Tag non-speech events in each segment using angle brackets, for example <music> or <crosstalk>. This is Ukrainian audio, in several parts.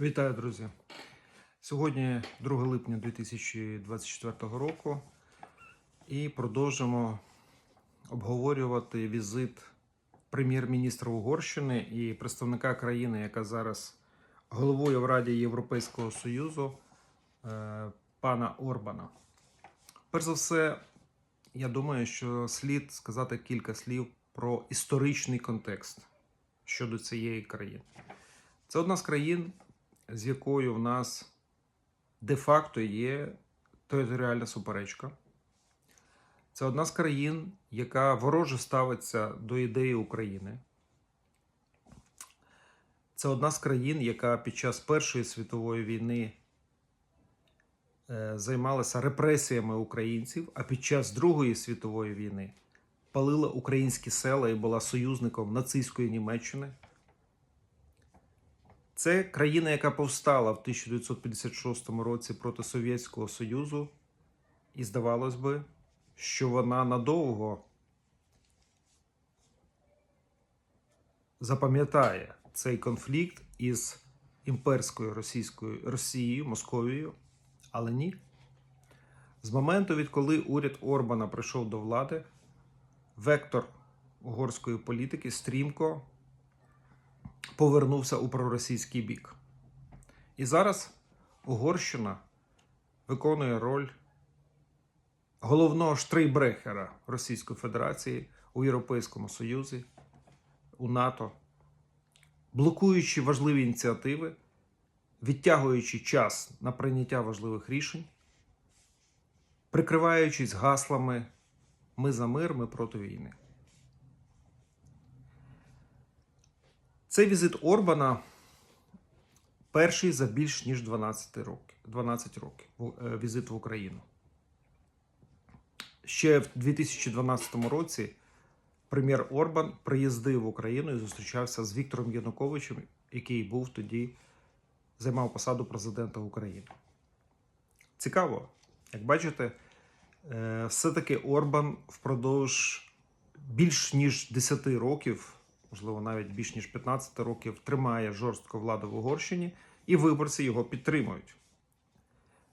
Вітаю, друзі! Сьогодні 2 липня 2024 року і продовжимо обговорювати візит прем'єр-міністра Угорщини і представника країни, яка зараз головує в Раді Європейського Союзу, е, пана Орбана. Перш за все, я думаю, що слід сказати кілька слів про історичний контекст щодо цієї країни. Це одна з країн, з якою в нас де-факто є територіальна суперечка. Це одна з країн, яка вороже ставиться до ідеї України. Це одна з країн, яка під час Першої світової війни е, займалася репресіями українців, а під час Другої світової війни палила українські села і була союзником нацистської Німеччини. Це країна, яка повстала в 1956 році проти Совєтського Союзу, і здавалось би, що вона надовго запам'ятає цей конфлікт із імперською російською Росією, Московією, але ні. З моменту, відколи уряд Орбана прийшов до влади, вектор угорської політики стрімко повернувся у проросійський бік. І зараз Угорщина виконує роль головного штрейбрехера Російської Федерації у Європейському Союзі, у НАТО, блокуючи важливі ініціативи, відтягуючи час на прийняття важливих рішень, прикриваючись гаслами Ми за мир, ми проти війни. Цей візит Орбана перший за більш ніж 12 років, 12 років е, візит в Україну. Ще в 2012 році прем'єр Орбан приїздив в Україну і зустрічався з Віктором Януковичем, який був тоді, займав посаду президента України. Цікаво, як бачите, е, все-таки Орбан впродовж більш ніж 10 років можливо, навіть більш ніж 15 років, тримає жорстко владу в Угорщині, і виборці його підтримують.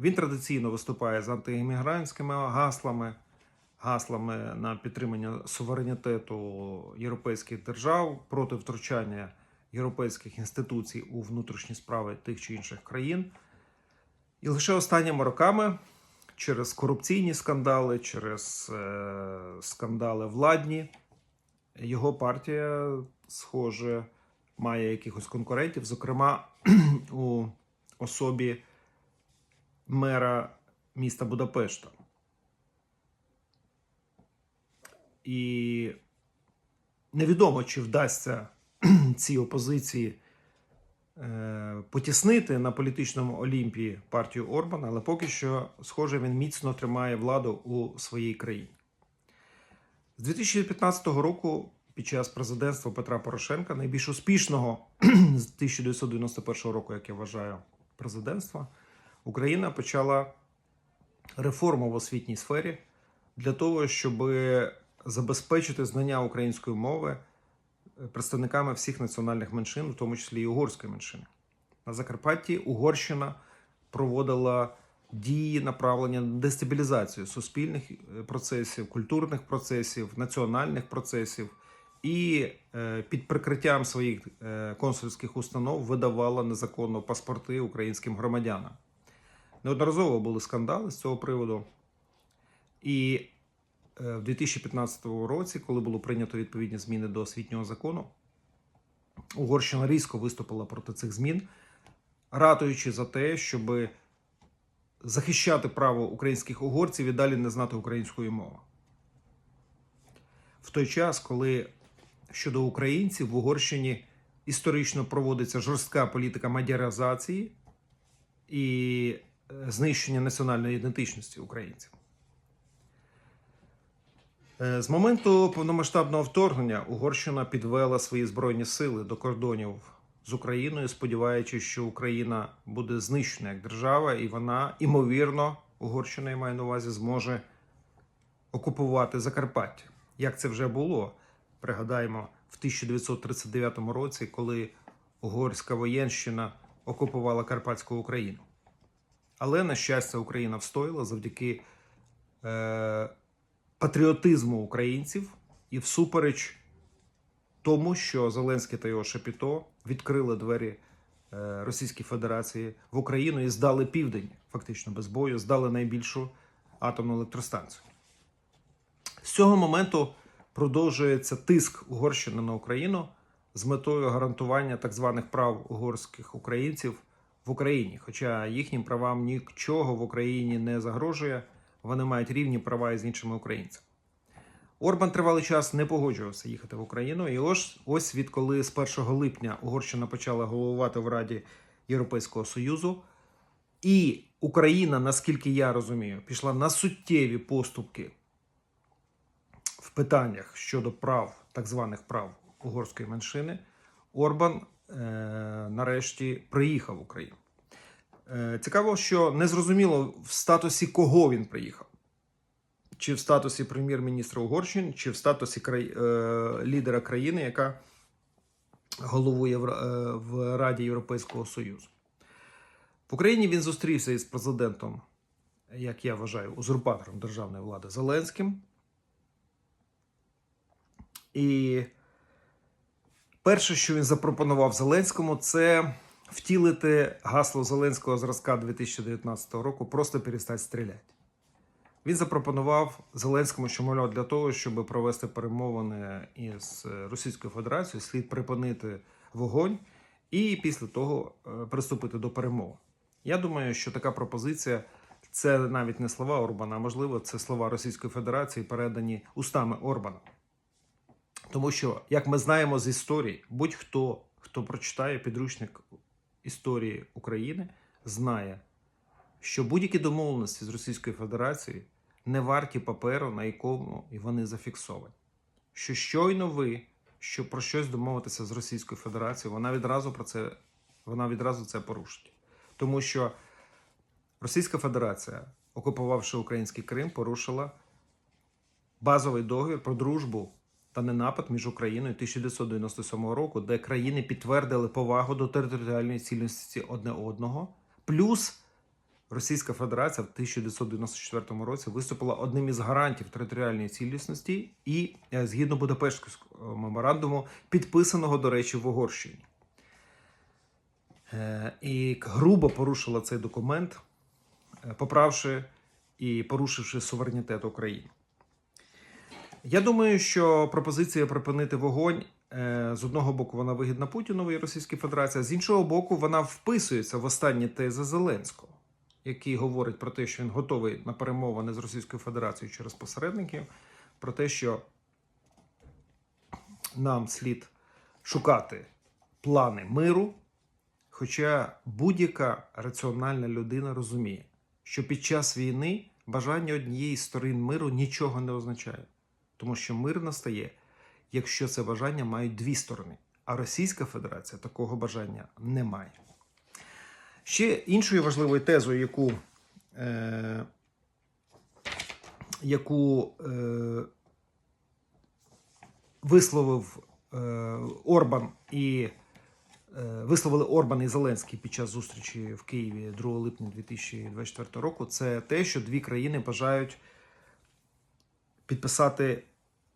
Він традиційно виступає з антиіммігрантськими гаслами, гаслами на підтримання суверенітету європейських держав проти втручання європейських інституцій у внутрішні справи тих чи інших країн. І лише останніми роками через корупційні скандали, через е, скандали владні, його партія, схоже, має якихось конкурентів, зокрема <clears throat> у особі мера міста Будапешта. І невідомо, чи вдасться <clears throat> цій опозиції е, потіснити на політичному олімпії партію Орбана, але поки що, схоже, він міцно тримає владу у своїй країні. З 2015 року, під час президентства Петра Порошенка, найбільш успішного <clears throat> з 1991 року, як я вважаю, президентства, Україна почала реформу в освітній сфері для того, щоб забезпечити знання української мови представниками всіх національних меншин, в тому числі і угорської меншини. На Закарпатті Угорщина проводила дії направлення на дестабілізацію суспільних е, процесів, культурних процесів, національних процесів, і е, під прикриттям своїх е, консульських установ видавала незаконно паспорти українським громадянам. Неодноразово були скандали з цього приводу. І в 2015 році, коли було прийнято відповідні зміни до освітнього закону, Угорщина різко виступила проти цих змін, ратуючи за те, щоби захищати право українських угорців і далі не знати української мови. В той час, коли щодо українців в Угорщині історично проводиться жорстка політика мадяризації і е, знищення національної ідентичності українців. Е, З моменту повномасштабного вторгнення Угорщина підвела свої збройні сили до кордонів з Україною, сподіваючись, що Україна буде знищена як держава, і вона, імовірно, Угорщина я маю на увазі, зможе окупувати Закарпаття. Як це вже було? Пригадаємо, в 1939 році, коли угорська воєнщина окупувала Карпатську Україну. Але, на щастя, Україна встояла завдяки е, патріотизму українців і всупереч тому, що Зеленський та його Шапіто відкрили двері е, Російській Федерації в Україну і здали південь, фактично без бою, здали найбільшу атомну електростанцію. З цього моменту продовжується тиск Угорщини на Україну з метою гарантування так званих прав угорських українців в Україні. Хоча їхнім правам нічого в Україні не загрожує, вони мають рівні права із іншими українцями. Орбан тривалий час не погоджувався їхати в Україну. І ось, ось відколи з 1 липня Угорщина почала головувати в Раді Європейського Союзу, і Україна, наскільки я розумію, пішла на суттєві поступки в питаннях щодо прав, так званих прав угорської меншини, Орбан е, нарешті приїхав в Україну. Е, цікаво, що не зрозуміло в статусі кого він приїхав. Чи в статусі прем'єр-міністра Угорщини, чи в статусі край... е, лідера країни, яка головує в, е, в Раді Європейського Союзу. В Україні він зустрівся із президентом, як я вважаю, узурпатором державної влади Зеленським. І перше, що він запропонував Зеленському, це втілити гасло Зеленського зразка 2019 року просто перестати стріляти. Він запропонував Зеленському, що мовляв, для того, щоб провести перемовини із Російською Федерацією, слід припинити вогонь і після того е, приступити до перемовин. Я думаю, що така пропозиція це навіть не слова Орбана, а можливо, це слова Російської Федерації, передані устами Орбана. Тому що, як ми знаємо з історії, будь-хто, хто прочитає підручник історії України, знає, що будь-які домовленості з Російською Федерацією не варті паперу, на якому вони зафіксовані. Що щойно ви, щоб про щось домовитися з Російською Федерацією, вона відразу про це, вона відразу це порушить. Тому що Російська Федерація, окупувавши український Крим, порушила базовий договір про дружбу та ненапад між Україною 1997 року, де країни підтвердили повагу до територіальної цілісності одне одного. Плюс Російська Федерація в 1994 році виступила одним із гарантів територіальної цілісності і е, згідно Будапештського меморандуму, підписаного, до речі, в Угорщині. Е, І грубо порушила цей документ, е, поправши і порушивши суверенітет України. Я думаю, що пропозиція припинити вогонь з одного боку вона вигідна Путіну і Російській Федерації, з іншого боку, вона вписується в останні тези Зеленського, який говорить про те, що він готовий на перемовини з Російською Федерацією через посередників, про те, що нам слід шукати плани миру. Хоча будь-яка раціональна людина розуміє, що під час війни бажання однієї з сторін миру нічого не означає. Тому що мир настає, якщо це бажання мають дві сторони. А Російська Федерація такого бажання не має. Ще іншою важливою тезою, яку, е, яку е, висловив е, Орбан і е, висловили Орбан і Зеленський під час зустрічі в Києві 2 липня 2024 року, це те, що дві країни бажають підписати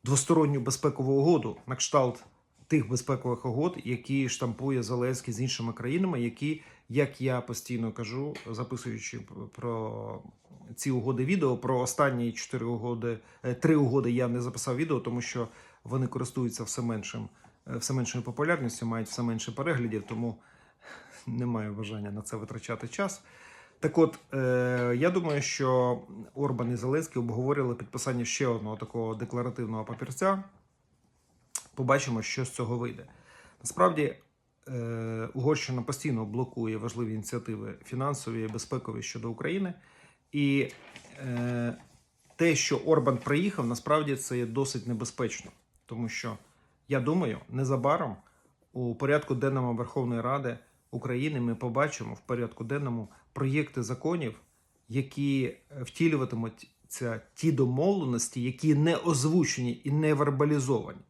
двосторонню безпекову угоду на кшталт тих безпекових угод, які штампує Зеленський з іншими країнами, які, як я постійно кажу, записуючи про ці угоди відео, про останні чотири угоди, е, три угоди я не записав відео, тому що вони користуються все меншим, е, все меншою популярністю, мають все менше переглядів, тому <laughs> не маю бажання на це витрачати час. Так от, е, я думаю, що Орбан і Зеленський обговорювали підписання ще одного такого декларативного папірця. Побачимо, що з цього вийде. Насправді, е, Угорщина постійно блокує важливі ініціативи фінансові і безпекові щодо України. І е, те, що Орбан приїхав, насправді це є досить небезпечно, тому що я думаю, незабаром у порядку денному Верховної Ради України ми побачимо в порядку денному проєкти законів, які втілюватимуться ті домовленості, які не озвучені і не вербалізовані.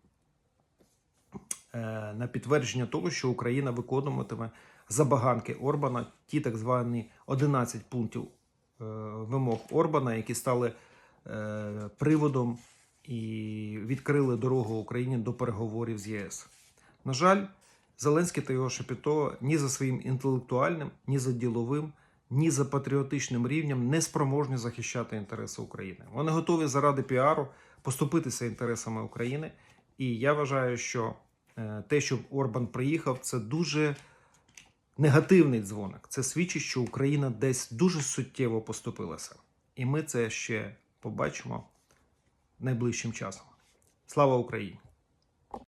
Е, на підтвердження того, що Україна виконуватиме забаганки Орбана, ті так звані 11 пунктів е, вимог Орбана, які стали е, приводом і відкрили дорогу Україні до переговорів з ЄС. На жаль, Зеленський та його Шепіто ні за своїм інтелектуальним, ні за діловим, ні за патріотичним рівнем не спроможні захищати інтереси України. Вони готові заради піару поступитися інтересами України. І я вважаю, що те, що Орбан приїхав, це дуже негативний дзвоник. Це свідчить, що Україна десь дуже суттєво поступилася. І ми це ще побачимо найближчим часом. Слава Україні!